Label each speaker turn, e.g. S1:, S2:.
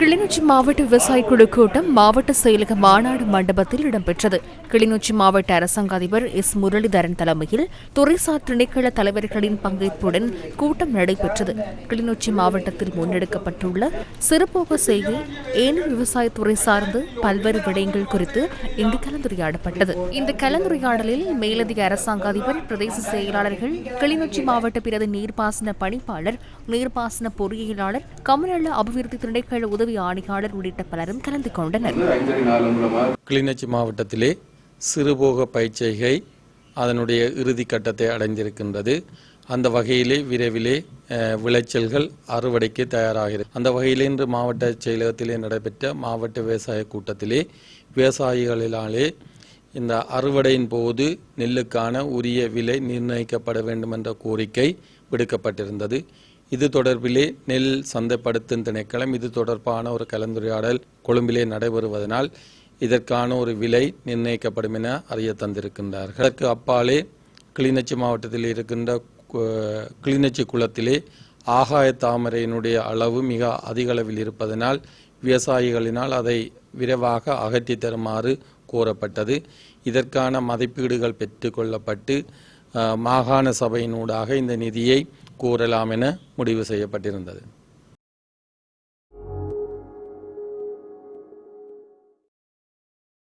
S1: கிளிநொச்சி மாவட்ட விவசாய குழு கூட்டம் மாவட்ட செயலக மாநாடு மண்டபத்தில் இடம்பெற்றது. கிளிநொச்சி மாவட்ட அரசாங்க அதிபர் எஸ் முரளிதரன் தலைமையில் துறைசார் திணைக்கள தலைவர்களின் பங்கேற்புடன் கூட்டம் நடைபெற்றது. கிளிநொச்சி மாவட்டத்தில் முன்னெடுக்கப்பட்டுள்ள சிறுபோக செய்கை ஏனைய விவசாயத்துறை சார்ந்து பல்வேறு விடயங்கள் குறித்து இங்கு கலந்துரையாடப்பட்டது. இந்த கலந்துரையாடலில் மேலதிக அரசாங்க அதிபர் பிரதேச செயலாளர்கள் கிளிநொச்சி மாவட்ட பிரதி நீர்ப்பாசன பணிப்பாளர் நீர்ப்பாசன பொறியியலாளர் கமநல அபிவிருத்தி திணைக்கள உதவி ஆணையாளர் உள்ளிட்ட பலரும் கலந்து கொண்டனர்.
S2: கிளிநொச்சி மாவட்டத்திலே சிறுபோக பயிற்சிகை அதனுடைய இறுதி கட்டத்தை அடைந்திருக்கின்றது. அந்த வகையிலே விரைவிலே விளைச்சல்கள் அறுவடைக்கு தயாராகிறது. அந்த வகையிலே இன்று மாவட்ட செயலகத்திலே நடைபெற்ற மாவட்ட விவசாய கூட்டத்திலே விவசாயிகளினாலே இந்த அறுவடையின் போது நெல்லுக்கான உரிய விலை நிர்ணயிக்கப்பட வேண்டும் என்ற கோரிக்கை விடுக்கப்பட்டிருந்தது. இது தொடர்பிலே நெல் சந்தைப்படுத்தும் திணைக்களம் இது தொடர்பான ஒரு கலந்துரையாடல் கொழும்பிலே நடைபெறுவதனால் இதற்கான ஒரு விலை நிர்ணயிக்கப்படும் என அறிய தந்திருக்கின்றார்கள். அதற்கு அப்பாலே கிளிநொச்சி மாவட்டத்தில் இருக்கின்ற கிளிநொச்சி குளத்திலே ஆகாய தாமரையினுடைய அளவு மிக அதிக அளவில் இருப்பதனால் விவசாயிகளினால் அதை விரைவாக அகற்றி தருமாறு கோரப்பட்டது. இதற்கான மதிப்பீடுகள் பெற்றுக்கொள்ளப்பட்டு மாகாண சபையினூடாக இந்த நிதியை கூறலாம் என முடிவு செய்யப்பட்டிருந்தது.